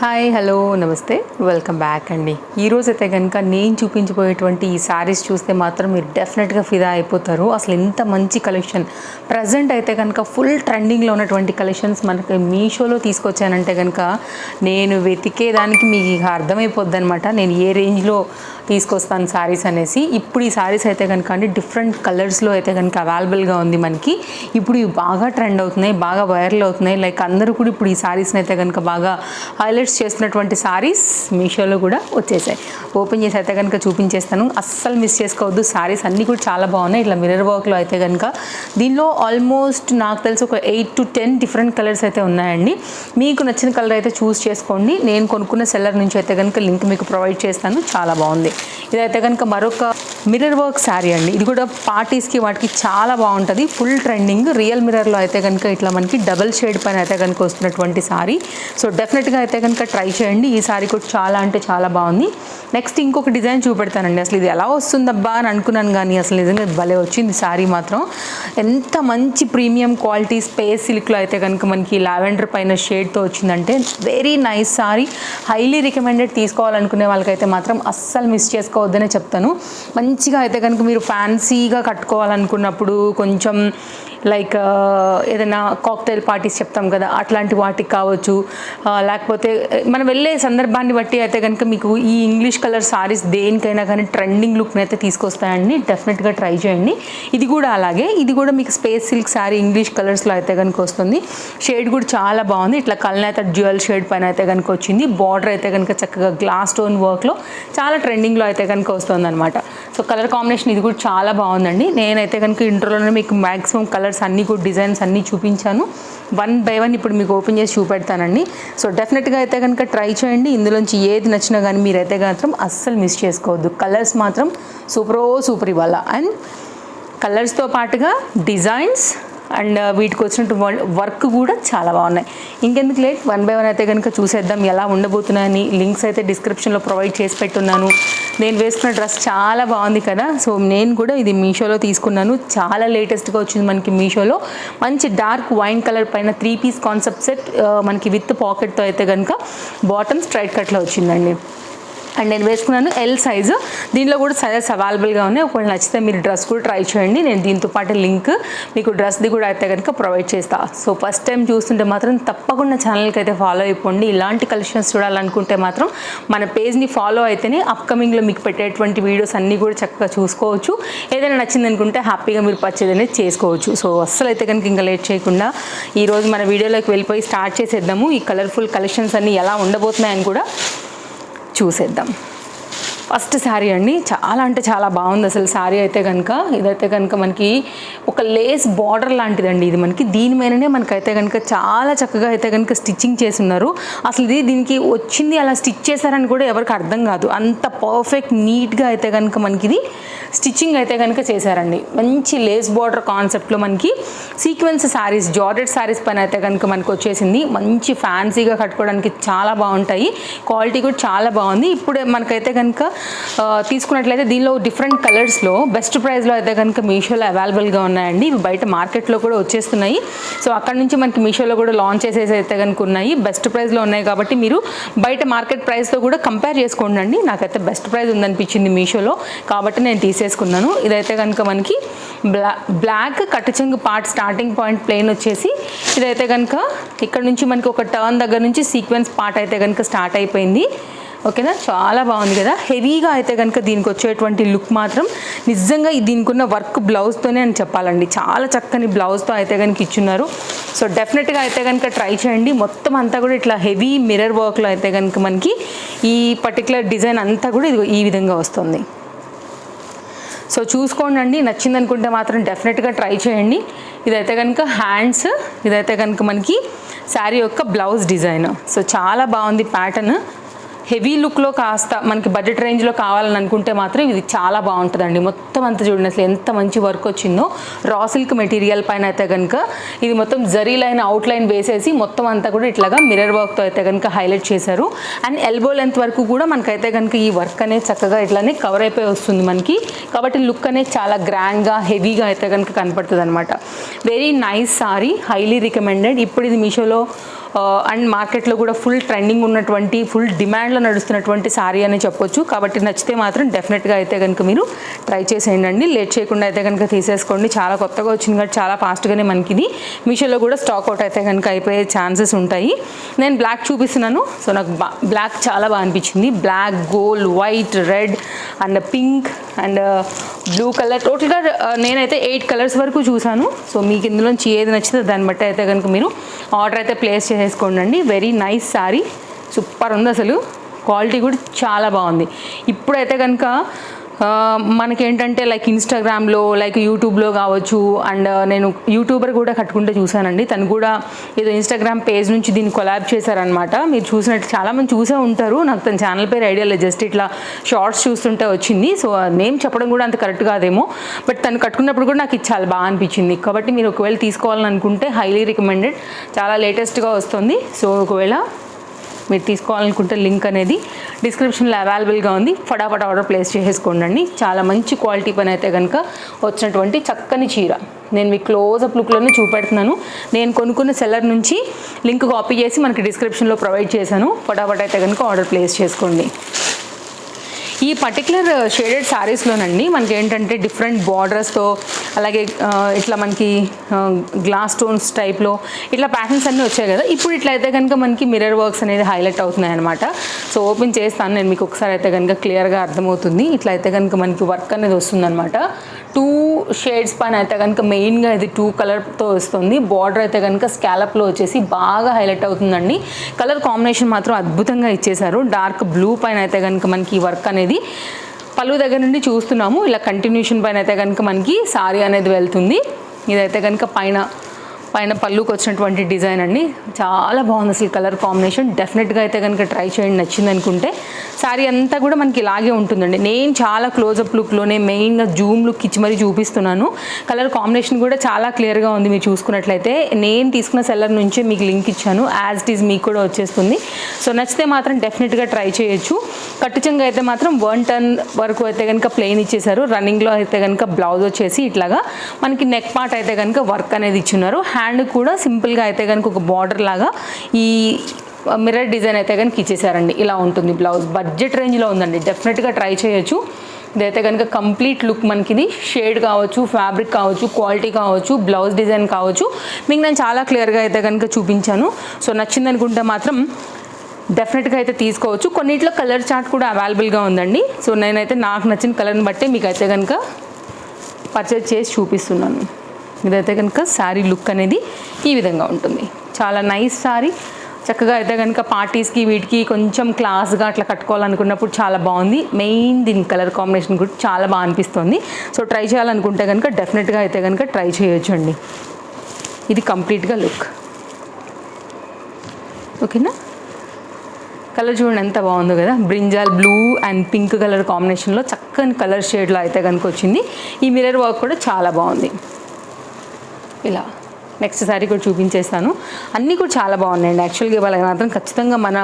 Hi hello నమస్తే. Welcome back అండి. ఈరోజు అయితే కనుక నేను చూపించబోయేటువంటి ఈ శారీస్ చూస్తే మాత్రం మీరు డెఫినెట్గా ఫిదా అయిపోతారు. అసలు ఎంత మంచి కలెక్షన్. ప్రజెంట్ అయితే కనుక ఫుల్ ట్రెండింగ్లో ఉన్నటువంటి కలెక్షన్స్ మనకి మీషోలో తీసుకొచ్చానంటే కనుక నేను వెతికే దానికి మీకు ఇక అర్థమైపోద్ది అనమాట నేను ఏ రేంజ్లో తీసుకొస్తాను శారీస్ అనేసి. ఇప్పుడు ఈ శారీస్ అయితే కనుక అండి డిఫరెంట్ కలర్స్లో అయితే కనుక అవైలబుల్గా ఉంది మనకి. ఇప్పుడు ఇవి బాగా ట్రెండ్ అవుతున్నాయి బాగా వైరల్ అవుతున్నాయి. లైక్ అందరూ కూడా ఇప్పుడు ఈ శారీస్ని అయితే కనుక బాగా హైలైట్ హైలైట్స్ చేస్తున్నటువంటి శారీస్ మీషోలో కూడా వచ్చేసాయి. ఓపెన్ చేసి అయితే కనుక చూపించేస్తాను. అస్సలు మిస్ చేసుకోవద్దు. శారీస్ అన్నీ కూడా చాలా బాగున్నాయి. ఇట్లా మిర్రర్ వర్క్లో అయితే కనుక దీనిలో ఆల్మోస్ట్ నాకు తెలిసి ఒక eight to ten different colours అయితే ఉన్నాయండి. మీకు నచ్చిన కలర్ అయితే చూస్ చేసుకోండి. నేను కొనుక్కున్న సెల్లర్ నుంచి అయితే కనుక లింక్ మీకు ప్రొవైడ్ చేస్తాను. చాలా బాగుంది. ఇదైతే కనుక మరొక మిర్రర్ వర్క్ శారీ అండి. ఇది కూడా పార్టీస్కి వాటికి చాలా బాగుంటుంది. ఫుల్ ట్రెండింగ్ రియల్ మిర్రర్లో అయితే కనుక ఇట్లా మనకి డబల్ షేడ్ పైన అయితే కనుక వస్తున్నటువంటి శారీ సో డెఫినెట్గా అయితే కనుక ఇంకా ట్రై చేయండి. ఈ శారీ కూడా చాలా అంటే చాలా బాగుంది. నెక్స్ట్ ఇంకొక డిజైన్ చూపెడతానండి. అసలు ఇది ఎలా వస్తుందబ్బా అని అనుకున్నాను కానీ అసలు నిజంగా భలే వచ్చింది శారీ మాత్రం. ఎంత మంచి ప్రీమియం క్వాలిటీ స్పేస్ సిల్క్లో అయితే కనుక మనకి లావెండర్ పైన షేడ్తో వచ్చిందంటే very nice sari highly recommended తీసుకోవాలనుకునే వాళ్ళకైతే మాత్రం అస్సలు మిస్ చేసుకోవద్దనే చెప్తాను. మంచిగా అయితే కనుక మీరు ఫ్యాన్సీగా కట్టుకోవాలనుకున్నప్పుడు కొంచెం లైక్ ఏదైనా కాక్టైల్ పార్టీస్ చెప్తాం కదా అట్లాంటి వాటికి కావచ్చు. లేకపోతే మనం వెళ్ళే సందర్భాన్ని బట్టి అయితే కనుక మీకు ఈ ఇంగ్లీష్ కలర్ సారీస్ దేనికైనా కానీ ట్రెండింగ్ లుక్ని అయితే తీసుకొస్తాయండి. డెఫినెట్గా ట్రై చేయండి. ఇది కూడా అలాగే. ఇది కూడా మీకు స్పేస్ సిల్క్ శారీ ఇంగ్లీష్ కలర్స్లో అయితే కనుక వస్తుంది. షేడ్ కూడా చాలా బాగుంది. ఇట్లా కల్నేత డ్యూయల్ షేడ్ పైన అయితే కనుక వచ్చింది. బార్డర్ అయితే కనుక చక్కగా గ్లాస్ స్టోన్ వర్క్లో చాలా ట్రెండింగ్లో అయితే కనుక వస్తుంది అనమాట సో కలర్ కాంబినేషన్ ఇది కూడా చాలా బాగుందండి. నేనైతే కనుక ఇంటర్లోనే మీకు మ్యాక్సిమం కలర్స్ అన్నీ కూడా డిజైన్స్ అన్నీ చూపించాను. వన్ బై వన్ ఇప్పుడు మీకు ఓపెన్ చేసి చూపెడతానండి. సో డెఫినెట్గా అయితే కనుక ట్రై చేయండి. ఇందులోంచి ఏది నచ్చినా కానీ మీరైతే మాత్రం అస్సలు మిస్ చేసుకోవద్దు. కలర్స్ మాత్రం సూపరో సూపర్ ఇవ్వాలా. అండ్ కలర్స్తో పాటుగా డిజైన్స్ అండ్ వీటికి వచ్చినట్టు వర్క్ కూడా చాలా బాగున్నాయి. ఇంకెందుకు లేట్? వన్ బై వన్ అయితే కనుక చూసేద్దాం ఎలా ఉండబోతున్నాయని. లింక్స్ అయితే డిస్క్రిప్షన్లో ప్రొవైడ్ చేసి పెట్టున్నాను. నేను వేసుకున్న డ్రెస్ చాలా బాగుంది కదా. సో నేను కూడా ఇది మీషోలో తీసుకున్నాను. చాలా లేటెస్ట్గా వచ్చింది మనకి మీషోలో. మంచి డార్క్ వైన్ కలర్ పైన త్రీ పీస్ కాన్సెప్ట్ సెట్ మనకి విత్ పాకెట్తో అయితే కనుక బాటమ్ స్ట్రైట్ కట్లో వచ్చిందండి. అండ్ నేను వేసుకున్నాను ఎల్ సైజు దీనిలో కూడా సైజెస్ అవైలబుల్గా ఉన్నాయి. ఒకవేళ నచ్చితే మీరు డ్రెస్ కూడా ట్రై చేయండి. నేను దీంతో పాటు లింక్ మీకు డ్రెస్ది కూడా అయితే కనుక ప్రొవైడ్ చేస్తా. సో ఫస్ట్ టైం చూస్తుంటే మాత్రం తప్పకుండా ఛానల్కి అయితే ఫాలో అయిపోండి. ఇలాంటి కలెక్షన్స్ చూడాలనుకుంటే మాత్రం మన పేజ్ని ఫాలో అయితేనే అప్కమింగ్లో మీకు పెట్టేటువంటి వీడియోస్ అన్నీ కూడా చక్కగా చూసుకోవచ్చు. ఏదైనా నచ్చింది అనుకుంటే హ్యాపీగా మీరు పర్చేజ్ అనేది చేసుకోవచ్చు. సో అస్సలు అయితే కనుక ఇంకా లేట్ చేయకుండా ఈరోజు మన వీడియోలోకి వెళ్ళిపోయి స్టార్ట్ చేసేద్దాము. ఈ కలర్ఫుల్ కలెక్షన్స్ అన్నీ ఎలా ఉండబోతున్నాయని కూడా చూసేద్దాం. ఫస్ట్ శారీ అండి. చాలా అంటే చాలా బాగుంది అసలు శారీ అయితే కనుక ఇదైతే కనుక మనకి ఒక లేస్ బార్డర్ లాంటిదండి ఇది మనకి. దీని మీదనే మనకైతే కనుక చాలా చక్కగా అయితే కనుక స్టిచ్చింగ్ చేసి ఉన్నారు అసలు ఇది దీనికి వచ్చింది అలా స్టిచ్ చేశారని కూడా ఎవరికి అర్థం కాదు. అంత పర్ఫెక్ట్ నీట్గా అయితే కనుక మనకి ఇది స్టిచ్చింగ్ అయితే కనుక చేశారండి. మంచి లేస్ బార్డర్ కాన్సెప్ట్లో మనకి సీక్వెన్స్ శారీస్ జార్డెడ్ శారీస్ పైన అయితే కనుక మనకు వచ్చేసింది. మంచి ఫ్యాన్సీగా కట్టుకోవడానికి చాలా బాగుంటాయి. క్వాలిటీ కూడా చాలా బాగుంది. ఇప్పుడే మనకైతే కనుక తీసుకున్నట్లయితే దీనిలో డిఫరెంట్ కలర్స్లో బెస్ట్ ప్రైస్లో అయితే కనుక మీషోలో అవైలబుల్గా ఉన్నాయండి. ఇవి బయట మార్కెట్లో కూడా వచ్చేస్తున్నాయి. సో అక్కడ నుంచి మనకి మీషోలో కూడా లాంచ్ చేసేసి అయితే కనుక ఉన్నాయి. బెస్ట్ ప్రైస్లో ఉన్నాయి కాబట్టి మీరు బయట మార్కెట్ ప్రైస్తో కూడా కంపేర్ చేసుకోండి అండి. నాకైతే బెస్ట్ ప్రైస్ ఉందనిపించింది మీషోలో కాబట్టి నేను తీసేసుకున్నాను. ఇదైతే కనుక మనకి బ్లా బ్లాక్ కట్టుచెంగు పార్ట్ స్టార్టింగ్ పాయింట్ ప్లేన్ వచ్చేసి ఇదైతే కనుక ఇక్కడ నుంచి మనకి ఒక టర్న్ దగ్గర నుంచి సీక్వెన్స్ పార్ట్ అయితే కనుక స్టార్ట్ అయిపోయింది. ఓకేనా? చాలా బాగుంది కదా? హెవీగా అయితే కనుక దీనికి వచ్చేటువంటి లుక్ మాత్రం నిజంగా దీనికి ఉన్న వర్క్ బ్లౌజ్తోనే అని చెప్పాలండి. చాలా చక్కని బ్లౌజ్తో అయితే కనుక ఇచ్చున్నారు. సో డెఫినెట్గా అయితే కనుక ట్రై చేయండి. మొత్తం అంతా కూడా ఇట్లా హెవీ మిర్రర్ వర్క్లో అయితే కనుక మనకి ఈ పర్టికులర్ డిజైన్ అంతా కూడా ఇది ఈ విధంగా వస్తుంది. సో చూసుకోండి అండి. నచ్చింది అనుకుంటే మాత్రం డెఫినెట్గా ట్రై చేయండి. ఇదైతే కనుక హ్యాండ్స్ ఇదైతే కనుక మనకి శారీ యొక్క బ్లౌజ్ డిజైన్. సో చాలా బాగుంది ప్యాటర్న్. హెవీ లుక్లో కాస్త మనకి బడ్జెట్ రేంజ్లో కావాలని అనుకుంటే మాత్రం ఇది చాలా బాగుంటుందండి. మొత్తం అంతా చూడండి అసలు ఎంత మంచి వర్క్ వచ్చిందో. రా సిల్క్ మెటీరియల్ పైన అయితే కనుక ఇది మొత్తం జరీ లైన్ అవుట్ లైన్ వేసేసి మొత్తం అంతా కూడా ఇట్లాగా మిర్రర్ వర్క్తో అయితే కనుక హైలైట్ చేశారు. అండ్ ఎల్బో లెంత్ వరకు కూడా మనకైతే కనుక ఈ వర్క్ అనేది చక్కగా ఇట్లానే కవర్ అయిపోయి వస్తుంది మనకి. కాబట్టి లుక్ అనేది చాలా గ్రాండ్గా హెవీగా అయితే కనుక కనపడుతుంది అనమాట very nice sari highly recommended. ఇప్పుడు ఇది మీషోలో అండ్ మార్కెట్లో కూడా ఫుల్ ట్రెండింగ్ ఉన్నటువంటి ఫుల్ డిమాండ్లో నడుస్తున్నటువంటి శారీ అని చెప్పొచ్చు. కాబట్టి నచ్చితే మాత్రం డెఫినెట్గా అయితే కనుక మీరు ట్రై చేసేయండి లేట్ చేయకుండా అయితే కనుక తీసేసుకోండి. చాలా కొత్తగా వచ్చింది కాబట్టి చాలా ఫాస్ట్గానే మనకి ఇది మీషోలో కూడా స్టాక్ అవుట్ అయితే కనుక అయిపోయే ఛాన్సెస్ ఉంటాయి. నేను బ్లాక్ చూపిస్తున్నాను. సో నాకు బ్లాక్ చాలా బాగా అనిపించింది. Black gold white red and pink and blue colour టోటల్గా నేనైతే ఎయిట్ కలర్స్ వరకు చూశాను. సో మీకు ఇందులోంచి ఏది నచ్చితే దాన్ని బట్టి అయితే కనుక మీరు ఆర్డర్ అయితే ప్లేస్ చేసేసుకోండి అండి వెరీ నైస్ శారీ సూపర్ ఉంది అసలు. క్వాలిటీ కూడా చాలా బాగుంది. ఇప్పుడైతే కనుక మనకేంటంటే లైక్ ఇన్స్టాగ్రామ్లో లైక్ యూట్యూబ్లో కావచ్చు అండ్ uh, నేను యూట్యూబర్ కూడా కట్టుకుంటే చూశానండి. తను కూడా ఏదో ఇన్స్టాగ్రామ్ పేజ్ నుంచి దీన్ని కొలాబ్ చేశారనమాట మీరు చూసినట్టు చాలామంది చూసే ఉంటారు. నాకు తన ఛానల్ పేరు ఐడియా లేదు. జస్ట్ ఇట్లా షార్ట్స్ చూస్తుంటే వచ్చింది. సో నేమ్ చెప్పడం కూడా అంత కరెక్ట్ కాదేమో. బట్ తను కట్టుకున్నప్పుడు కూడా నాకు ఇది చాలా బాగా అనిపించింది. కాబట్టి మీరు ఒకవేళ తీసుకోవాలని అనుకుంటే హైలీ రికమెండెడ్ చాలా లేటెస్ట్గా వస్తుంది. సో ఒకవేళ మీరు తీసుకోవాలనుకుంటే లింక్ అనేది డిస్క్రిప్షన్లో అవైలబుల్గా ఉంది. ఫటాఫట్ ఆర్డర్ ప్లేస్ చేసేసుకోండి చాలా మంచి క్వాలిటీ పని అయితే కనుక వచ్చినటువంటి చక్కని చీర. నేను మీకు క్లోజప్ లుక్లోనే చూపెడుతున్నాను. నేను కొనుక్కున్న సెల్లర్ నుంచి లింక్ కాపీ చేసి మనకి డిస్క్రిప్షన్లో ప్రొవైడ్ చేశాను. ఫటాఫట్ అయితే కనుక ఆర్డర్ ప్లేస్ చేసుకోండి. ఈ పర్టికులర్ షేడెడ్ శారీస్లోనండి మనకి ఏంటంటే డిఫరెంట్ బార్డర్స్తో అలాగే uh, ఇట్లా మనకి గ్లాస్ స్టోన్స్ టైప్లో ఇట్లా ప్యాటర్న్స్ అన్నీ వచ్చాయి కదా. ఇప్పుడు ఇట్లా అయితే కనుక మనకి మిర్రర్ వర్క్స్ అనేది హైలైట్ అవుతున్నాయి అనమాట సో ఓపెన్ చేస్తాను. నేను మీకు ఒకసారి అయితే కనుక క్లియర్గా అర్థమవుతుంది. ఇట్లా అయితే కనుక మనకి వర్క్ అనేది వస్తుందన్నమాట. టూ షేడ్స్ పైన అయితే కనుక మెయిన్గా ఇది టూ కలర్తో వస్తుంది. బార్డర్ అయితే కనుక స్కాలప్లో వచ్చేసి బాగా హైలైట్ అవుతుందండి. కలర్ కాంబినేషన్ మాత్రం అద్భుతంగా ఇచ్చేశారు. డార్క్ బ్లూ పైన అయితే కనుక మనకి వర్క్ అనేది పళ్ళు దగ్గర నుండి చూస్తున్నాము. ఇలా కంటిన్యూషన్ పైన అయితే కనుక మనకి సారీ అనేది వెళ్తుంది. ఇదైతే కనుక పైన పైన పళ్ళుకి వచ్చినటువంటి డిజైన్ అండి. చాలా బాగుంది అసలు కలర్ కాంబినేషన్. డెఫినెట్గా అయితే కనుక ట్రై చేయండి నచ్చింది అనుకుంటే. శారీ అంతా కూడా మనకి ఇలాగే ఉంటుందండి. నేను చాలా క్లోజప్ లుక్లోనే మెయిన్గా జూమ్ లుక్ ఇచ్చి మరీ చూపిస్తున్నాను. కలర్ కాంబినేషన్ కూడా చాలా క్లియర్గా ఉంది మీరు చూసుకున్నట్లయితే. నేను తీసుకున్న సెల్లర్ నుంచే మీకు లింక్ ఇచ్చాను. యాజ్ ఇట్ ఈజ్ మీకు కూడా వచ్చేస్తుంది. సో నచ్చితే మాత్రం డెఫినెట్గా ట్రై చేయొచ్చు. కట్టుచంగా అయితే మాత్రం వన్ టర్న్ వరకు అయితే కనుక ప్లెయిన్ ఇచ్చేసారు రన్నింగ్లో అయితే కనుక బ్లౌజ్ వచ్చేసి ఇట్లాగా మనకి నెక్ పార్ట్ అయితే కనుక వర్క్ అనేది ఇచ్చున్నారు. హ్యాండ్ కూడా సింపుల్గా అయితే కనుక ఒక బార్డర్ లాగా ఈ మిర్రర్ డిజైన్ అయితే కనుక ఇచ్చేసారండి. ఇలా ఉంటుంది బ్లౌజ్. బడ్జెట్ రేంజ్లో ఉందండి. డెఫినెట్గా ట్రై చేయొచ్చు. ఇదైతే కనుక కంప్లీట్ లుక్ మనకి ఇది షేడ్ కావచ్చు ఫ్యాబ్రిక్ కావచ్చు క్వాలిటీ కావచ్చు బ్లౌజ్ డిజైన్ కావచ్చు. మీకు నేను చాలా క్లియర్గా అయితే కనుక చూపించాను. సో నచ్చింది అనుకుంటే మాత్రం డెఫినెట్గా అయితే తీసుకోవచ్చు. కొన్నిట్లో కలర్ చార్ట్ కూడా అవైలబుల్గా ఉందండి. సో నేనైతే నాకు నచ్చిన కలర్ని బట్టి మీకు అయితే కనుక పర్చేజ్ చేసి చూపిస్తున్నాను. ఇదైతే కనుక శారీ లుక్ అనేది ఈ విధంగా ఉంటుంది. చాలా నైస్ శారీ. చక్కగా అయితే కనుక పార్టీస్కి వీటికి కొంచెం క్లాస్గా అట్లా కట్టుకోవాలనుకున్నప్పుడు చాలా బాగుంది. మెయిన్ దీని కలర్ కాంబినేషన్ కూడా చాలా బాగా అనిపిస్తుంది. సో ట్రై చేయాలనుకుంటే కనుక డెఫినెట్గా అయితే కనుక ట్రై చేయొచ్చు అండి ఇది కంప్లీట్గా లుక్. ఓకేనా? కలర్ చూడండి ఎంత బాగుందో కదా. Brinjal blue and pink colour కాంబినేషన్లో చక్కని కలర్ షేడ్లో అయితే కనుక వచ్చింది. ఈ మిర్రర్ వర్క్ కూడా చాలా బాగుంది. ఇలా నెక్స్ట్ సారీ కూడా చూపించేస్తాను అన్నీ కూడా చాలా బాగున్నాయండి. యాక్చువల్గా ఇవాళ మాత్రం ఖచ్చితంగా మన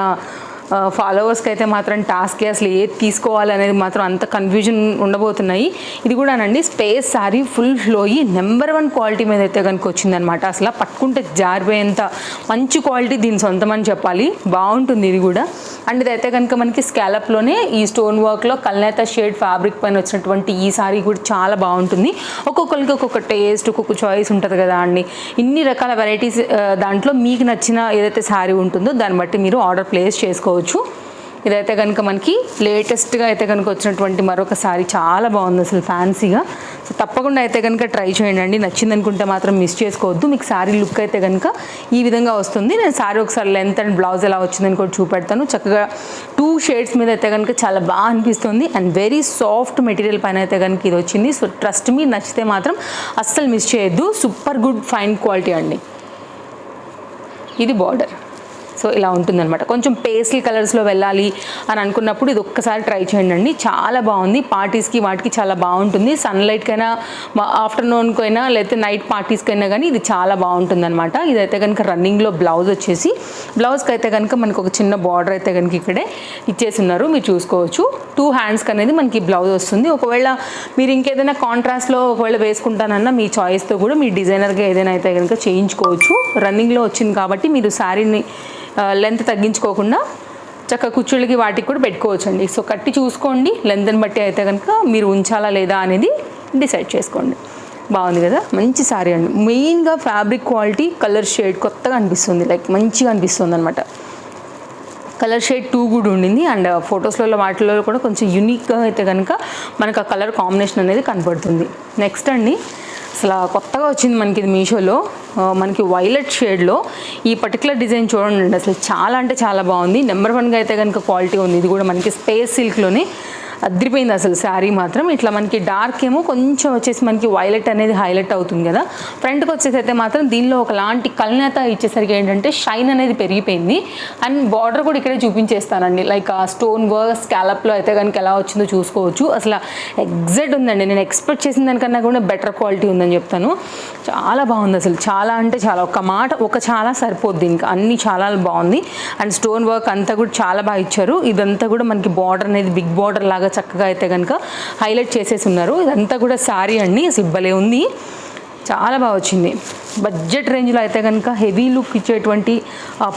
ఫాలోవర్స్కి అయితే మాత్రం టాస్క్ అసలు ఏది తీసుకోవాలనేది మాత్రం అంత కన్ఫ్యూజన్ ఉండబోతున్నాయి. ఇది కూడానండి space sari full flowy number one quality మీద అయితే కనుక వచ్చిందనమాట అసలు పట్టుకుంటే జారిపోయేంత మంచి క్వాలిటీ దీని సొంతం అని చెప్పాలి. బాగుంటుంది ఇది కూడా. అండ్ ఇదైతే కనుక మనకి స్కాలప్లోనే ఈ స్టోన్ వర్క్లో కల్నేత షేడ్ ఫ్యాబ్రిక్ పైన వచ్చినటువంటి ఈ సారీ కూడా చాలా బాగుంటుంది. ఒక్కొక్కరికి ఒక్కొక్క టేస్ట్ ఒక్కొక్క చాయిస్ ఉంటుంది కదా అండి. ఇన్ని రకాల వెరైటీస్ దాంట్లో మీకు నచ్చిన ఏదైతే శారీ ఉంటుందో దాన్ని బట్టి మీరు ఆర్డర్ ప్లేస్ చేసుకోవచ్చు. ఇదైతే కనుక మనకి లేటెస్ట్గా అయితే కనుక వచ్చినటువంటి మరొక సారీ చాలా బాగుంది అసలు ఫ్యాన్సీగా సో తప్పకుండా అయితే కనుక ట్రై చేయండి అండి. నచ్చింది అనుకుంటే మాత్రం మిస్ చేసుకోవద్దు. మీకు సారీ లుక్ అయితే కనుక ఈ విధంగా వస్తుంది. నేను సారీ ఒకసారి లెంత్ అండ్ బ్లౌజ్ ఎలా వచ్చిందని కూడా చూపెడతాను. చక్కగా టూ షేడ్స్ మీద అయితే కనుక చాలా బాగా అనిపిస్తుంది. అండ్ వెరీ సాఫ్ట్ మెటీరియల్ పైన అయితే కనుక ఇది వచ్చింది. సో ట్రస్ట్ మీ నచ్చితే మాత్రం అస్సలు మిస్ చేయొద్దు. సూపర్ గుడ్ ఫైన్ క్వాలిటీ అండి. ఇది బార్డర్. సో ఇలా ఉంటుందన్నమాట. కొంచెం పేస్టల్ కలర్స్లో వెళ్ళాలి అని అనుకున్నప్పుడు ఇది ఒక్కసారి ట్రై చేయండి చాలా బాగుంది. పార్టీస్కి వాటికి చాలా బాగుంటుంది. సన్లైట్కైనా ఆఫ్టర్నూన్కైనా లేకపోతే నైట్ పార్టీస్కైనా కానీ ఇది చాలా బాగుంటుంది అనమాట ఇదైతే కనుక రన్నింగ్లో బ్లౌజ్ వచ్చేసి బ్లౌజ్కి అయితే కనుక మనకు ఒక చిన్న బార్డర్ అయితే కనుక ఇక్కడే ఇచ్చేసి ఉన్నారు మీరు చూసుకోవచ్చు. టూ హ్యాండ్స్కి అనేది మనకి బ్లౌజ్ వస్తుంది. ఒకవేళ మీరు ఇంకేదైనా కాంట్రాస్ట్లో ఒకవేళ వేసుకుంటానన్నా మీ చాయిస్తో కూడా మీ డిజైనర్గా ఏదైనా అయితే కనుక చేయించుకోవచ్చు. రన్నింగ్లో వచ్చింది కాబట్టి మీరు శారీని లెంత్ తగ్గించుకోకుండా చక్క కుచ్చుళ్ళకి వాటికి కూడా పెట్టుకోవచ్చండి. సో కట్టి చూసుకోండి. లెంత్ని బట్టి అయితే కనుక మీరు ఉంచాలా లేదా అనేది డిసైడ్ చేసుకోండి. బాగుంది కదా? మంచి శారీ అండి. మెయిన్గా ఫ్యాబ్రిక్ క్వాలిటీ కలర్ షేడ్ కొత్తగా అనిపిస్తుంది. లైక్ మంచిగా అనిపిస్తుంది అనమాట కలర్ షేడ్ టూ కూడా ఉండింది అండ్ ఫొటోస్లలో uh, వాటిలో కూడా కొంచెం యూనిక్గా అయితే కనుక మనకు ఆ కలర్ కాంబినేషన్ అనేది కనపడుతుంది. నెక్స్ట్ అండి. అసలు కొత్తగా వచ్చింది మనకి ఇది మీషోలో. మనకి వైలెట్ షేడ్లో. ఈ పర్టికులర్ డిజైన్ చూడండి అసలు చాలా అంటే చాలా బాగుంది. నెంబర్ వన్గా అయితే కనుక క్వాలిటీ ఉంది. ఇది కూడా మనకి స్పేస్ సిల్క్లోనే. అద్రిపోయింది అసలు శారీ మాత్రం. ఇట్లా మనకి డార్క్ ఏమో కొంచెం వచ్చేసి మనకి వైలెట్ అనేది హైలైట్ అవుతుంది కదా. ఫ్రంట్కి వచ్చేసి అయితే మాత్రం దీనిలో ఒకలాంటి కల్నేత ఇచ్చేసరికి ఏంటంటే షైన్ అనేది పెరిగిపోయింది. అండ్ బార్డర్ కూడా ఇక్కడే చూపించేస్తానండి. లైక్ ఆ స్టోన్ వర్క్ స్కాలప్లో అయితే కనుక ఎలా వచ్చిందో చూసుకోవచ్చు. అసలు ఎగ్జాక్ట్ ఉందండి. నేను ఎక్స్పెక్ట్ చేసిన దానికన్నా కూడా బెటర్ క్వాలిటీ ఉందని చెప్తాను. చాలా బాగుంది అసలు. చాలా అంటే చాలా. ఒక మాట ఒక చాలా సరిపోద్ది ఇంకా అన్ని చాలా బాగుంది. అండ్ స్టోన్ వర్క్ అంతా కూడా చాలా బాగా ఇచ్చారు. ఇదంతా కూడా మనకి బార్డర్ అనేది బిగ్ బార్డర్ లాగా చక్కగా అయితే కనుక హైలైట్ చేసేసి ఉన్నారు. ఇదంతా కూడా శారీ అండి. అసలు భలే ఉంది. చాలా బాగా వచ్చింది. బడ్జెట్ రేంజ్లో అయితే కనుక హెవీ లుక్ ఇచ్చేటువంటి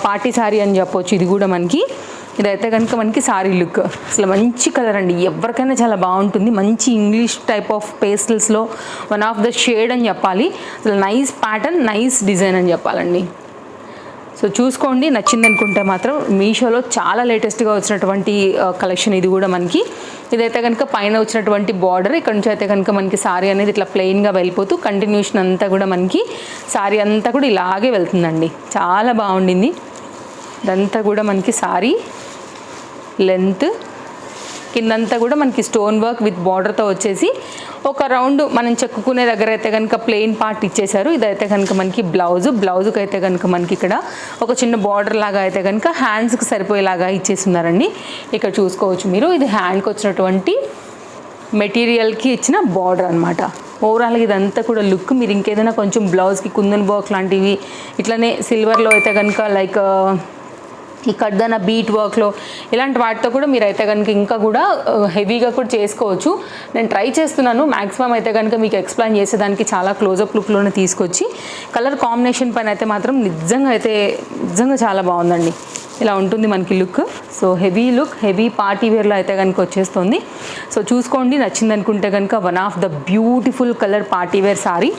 పార్టీ శారీ అని చెప్పొచ్చు. ఇది కూడా మనకి. ఇదైతే కనుక మనకి సారీ లుక్. అసలు మంచి కలర్ అండి. ఎవరికైనా చాలా బాగుంటుంది. మంచి ఇంగ్లీష్ టైప్ ఆఫ్ పేస్టల్స్లో వన్ ఆఫ్ ద షేడ్ అని చెప్పాలి. అసలు నైస్ ప్యాటర్న్ నైస్ డిజైన్ అని చెప్పాలండి. సో చూసుకోండి నచ్చింది అనుకుంటే మాత్రం మీషోలో చాలా లేటెస్ట్గా వచ్చినటువంటి కలెక్షన్ ఇది కూడా మనకి. ఇదైతే కనుక పైన వచ్చినటువంటి బార్డర్ ఇక్కడ నుంచి అయితే కనుక మనకి సారీ అనేది ఇట్లా ప్లెయిన్గా వెళ్ళిపోతూ కంటిన్యూషన్ అంతా కూడా మనకి సారీ అంతా కూడా ఇలాగే వెళ్తుందండి. చాలా బాగుండింది. ఇదంతా కూడా మనకి సారీ లెంత్ కిందంతా కూడా మనకి స్టోన్ వర్క్ విత్ బార్డర్తో వచ్చేసి ఒక రౌండ్ మనం చెక్కుకునే దగ్గర అయితే కనుక ప్లెయిన్ పార్ట్ ఇచ్చేసారు ఇదైతే కనుక మనకి బ్లౌజ్ బ్లౌజ్కి అయితే కనుక మనకి ఇక్కడ ఒక చిన్న బార్డర్ లాగా అయితే కనుక హ్యాండ్స్కి సరిపోయేలాగా ఇచ్చేస్తున్నారండి. ఇక్కడ చూసుకోవచ్చు మీరు ఇది హ్యాండ్కి వచ్చినటువంటి మెటీరియల్కి ఇచ్చిన బార్డర్ అనమాట ఓవరాల్గా ఇదంతా కూడా లుక్ మీరు ఇంకేదైనా కొంచెం బ్లౌజ్కి కుందన్ వర్క్ లాంటివి ఇట్లనే సిల్వర్లో అయితే కనుక లైక్ ఈ కడ్దన బీట్ వర్క్లో ఇలాంటి వాటితో కూడా మీరు అయితే కనుక ఇంకా కూడా హెవీగా కూడా చేసుకోవచ్చు. నేను ట్రై చేస్తున్నాను. మ్యాక్సిమం అయితే కనుక మీకు ఎక్స్ప్లెయిన్ చేసేదానికి చాలా క్లోజప్ లుక్లోనే తీసుకొచ్చి కలర్ కాంబినేషన్ పైన అయితే మాత్రం నిజంగా అయితే నిజంగా చాలా బాగుందండి. ఇలా ఉంటుంది మనకి look so heavy look heavy party వేర్లో అయితే కనుక వచ్చేస్తుంది. సో చూసుకోండి నచ్చింది అనుకుంటే కనుక one of the beautiful colour party wear sari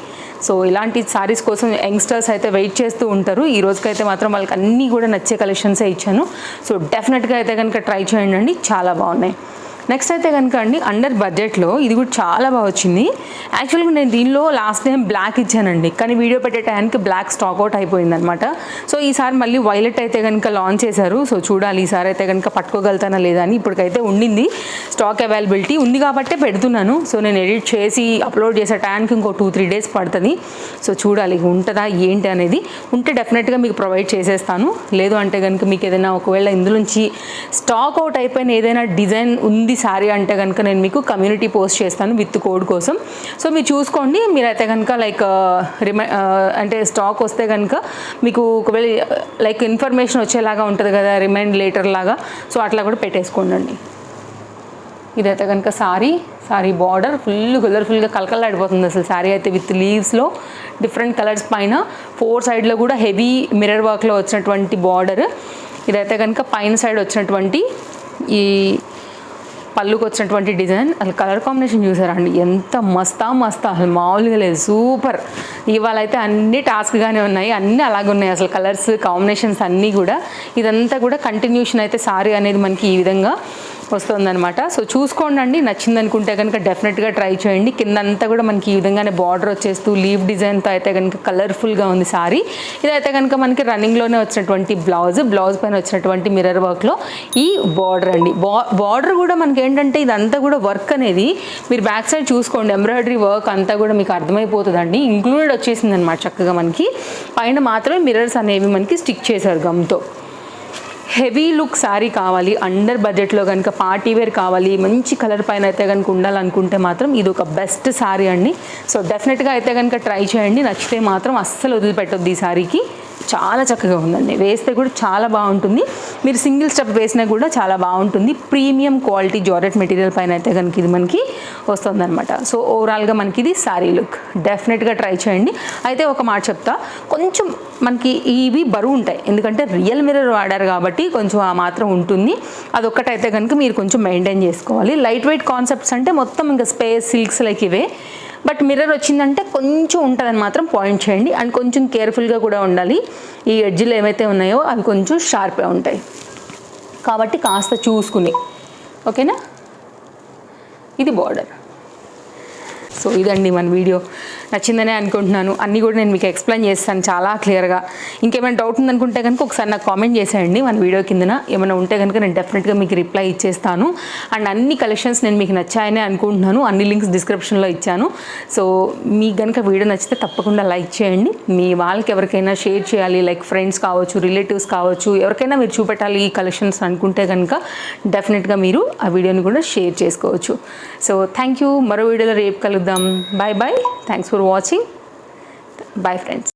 so ఇలాంటి సారీస్ కోసం యంగ్స్టర్స్ అయితే వెయిట్ చేస్తూ ఉంటారు. ఈ రోజుకైతే మాత్రం వాళ్ళకి అన్నీ కూడా నచ్చే కలెక్షన్సే ఇచ్చాను. సో డెఫినెట్గా అయితే కనుక ట్రై చేయండి చాలా బాగున్నాయి. నెక్స్ట్ అయితే కనుక అండి అండర్ బడ్జెట్లో ఇది కూడా చాలా బాగా వచ్చింది. యాక్చువల్గా నేను దీనిలో లాస్ట్ టైం బ్లాక్ ఇచ్చానండి. కానీ వీడియో పెట్టే టైంకి బ్లాక్ స్టాక్ అవుట్ అయిపోయింది అనమాట సో ఈసారి మళ్ళీ వైలెట్ అయితే కనుక లాంచ్ చేశారు. సో చూడాలి ఈసారి అయితే కనుక పట్టుకోగలుగుతానా లేదా అని ఇప్పటికైతే ఉండింది. స్టాక్ అవైలబిలిటీ ఉంది కాబట్టే పెడుతున్నాను. సో నేను ఎడిట్ చేసి అప్లోడ్ చేసే టైంకి ఇంకో టూ త్రీ డేస్ పడుతుంది. సో చూడాలి ఉంటుందా ఏంటి అనేది. ఉంటే డెఫినెట్గా మీకు ప్రొవైడ్ చేసేస్తాను. లేదు అంటే కనుక మీకు ఏదైనా ఒకవేళ ఇందులోంచి స్టాక్ అవుట్ అయిపోయిన ఏదైనా డిజైన్ ఉంది శారీ అంటే కనుక నేను మీకు కమ్యూనిటీ పోస్ట్ చేస్తాను విత్ కోడ్ కోసం. సో మీరు చూసుకోండి. మీరైతే కనుక లైక్ రిమై అంటే స్టాక్ వస్తే కనుక మీకు ఒకవేళ uh, లైక్ ఇన్ఫర్మేషన్ వచ్చేలాగా ఉంటుంది కదా రిమైండ్ లేటర్ లాగా. సో అట్లా కూడా పెట్టేసుకోండి ఇదైతే కనుక సారీ సారీ బార్డర్ ఫుల్ కలర్ఫుల్గా కలకలాడిపోతుంది అసలు సారీ అయితే విత్ లీవ్స్లో డిఫరెంట్ కలర్స్ పైన. ఫోర్ సైడ్లో కూడా హెవీ మిర్రర్ వర్క్లో వచ్చినటువంటి బార్డర్ ఇదైతే కనుక పైన సైడ్ వచ్చినటువంటి ఈ పళ్ళుకి వచ్చినటువంటి డిజైన్. అసలు కలర్ కాంబినేషన్ చూసారా అండి ఎంత మస్తా మస్తా. అసలు మామూలుగా లేదు. సూపర్. ఇవాళ అయితే అన్ని టాస్క్గానే ఉన్నాయి. అన్నీ అలాగే ఉన్నాయి. అసలు కలర్స్ కాంబినేషన్స్ అన్నీ కూడా. ఇదంతా కూడా కంటిన్యూషన్ అయితే సారీ అనేది మనకి ఈ విధంగా వస్తుందన్నమాట సో చూసుకోండి అండి నచ్చింది అనుకుంటే కనుక డెఫినెట్గా ట్రై చేయండి. కింద అంతా కూడా మనకి ఈ విధంగానే బార్డర్ వచ్చేస్తూ లీవ్ డిజైన్తో అయితే కనుక కలర్ఫుల్గా ఉంది సారీ ఇదైతే కనుక మనకి రన్నింగ్లోనే వచ్చినటువంటి బ్లౌజ్ బ్లౌజ్ పైన వచ్చినటువంటి మిర్రర్ వర్క్లో ఈ బార్డర్ అండి. బార్డర్ కూడా మనకి ఏంటంటే ఇదంతా కూడా వర్క్ అనేది మీరు బ్యాక్ సైడ్ చూసుకోండి. ఎంబ్రాయిడరీ వర్క్ అంతా కూడా మీకు అర్థమైపోతుందండి. ఇంక్లూడెడ్ వచ్చేసింది అనమాట చక్కగా మనకి. పైన మాత్రమే మిర్రర్స్ అనేవి మనకి స్టిక్ చేశారు గమ్తో హెవీ లుక్ శారీ కావాలి అండర్ బడ్జెట్లో కనుక పార్టీ వేర్ కావాలి మంచి కలర్ పైన అయితే కనుక ఉండాలనుకుంటే మాత్రం ఇది ఒక బెస్ట్ శారీ అండి. సో డెఫినెట్గా అయితే కనుక ట్రై చేయండి. నచ్చితే మాత్రం అస్సలు వదిలిపెట్టొద్దు ఈ శారీకి చాలా చక్కగా ఉందండి. వేస్తే కూడా చాలా బాగుంటుంది. మీరు సింగిల్ స్టెప్ వేసినా కూడా చాలా బాగుంటుంది. ప్రీమియం క్వాలిటీ జారెట్ మెటీరియల్ పైన అయితే కనుక ఇది మనకి వస్తుందన్నమాట. సో ఓవరాల్గా మనకి ఇది శారీ లుక్. డెఫినెట్గా ట్రై చేయండి. అయితే ఒక మాట చెప్తా. కొంచెం మనకి ఇవి బరువు ఉంటాయి. ఎందుకంటే రియల్ మిర్రర్ వాడారు కాబట్టి కొంచెం ఆ మాత్రం ఉంటుంది. అదొక్కటైతే కనుక మీరు కొంచెం మెయింటైన్ చేసుకోవాలి. లైట్ వెయిట్ కాన్సెప్ట్స్ అంటే మొత్తం ఇంకా స్పేస్ సిల్క్స్ లైక్ ఇవే. బట్ మిర్రర్ వచ్చిందంటే కొంచెం ఉంటుందని మాత్రం పాయింట్ చేయండి. అండ్ కొంచెం కేర్ఫుల్గా కూడా ఉండాలి. ఈ ఎడ్జ్లు ఏమైతే ఉన్నాయో అవి కొంచెం షార్ప్గా ఉంటాయి. కాబట్టి కాస్త చూసుకుని. ఓకేనా? ఇది బార్డర్. సో ఇదండి మన వీడియో. నచ్చిందనే అనుకుంటున్నాను. అన్నీ కూడా నేను మీకు ఎక్స్ప్లెయిన్ చేస్తాను చాలా క్లియర్గా. ఇంకేమైనా డౌట్ ఉందనుకుంటే కనుక ఒకసారి నాకు కామెంట్ చేసేయండి మన వీడియో కిందన. ఏమైనా ఉంటే కనుక నేను డెఫినెట్గా మీకు రిప్లై ఇచ్చేస్తాను. అండ్ అన్ని కలెక్షన్స్ నేను మీకు నచ్చాయనే అనుకుంటున్నాను. అన్ని లింక్స్ డిస్క్రిప్షన్లో ఇచ్చాను. సో మీకు కనుక వీడియో నచ్చితే తప్పకుండా లైక్ చేయండి. మీ వాళ్ళకి ఎవరికైనా షేర్ చేయాలి. లైక్ ఫ్రెండ్స్ కావచ్చు రిలేటివ్స్ కావచ్చు ఎవరికైనా మీరు చూపెట్టాలి ఈ కలెక్షన్స్ అనుకుంటే కనుక డెఫినెట్గా మీరు ఆ వీడియోని కూడా షేర్ చేసుకోవచ్చు. So thank you. మరో వీడియోలో రేపు them. Bye bye thanks for watching. Bye friends.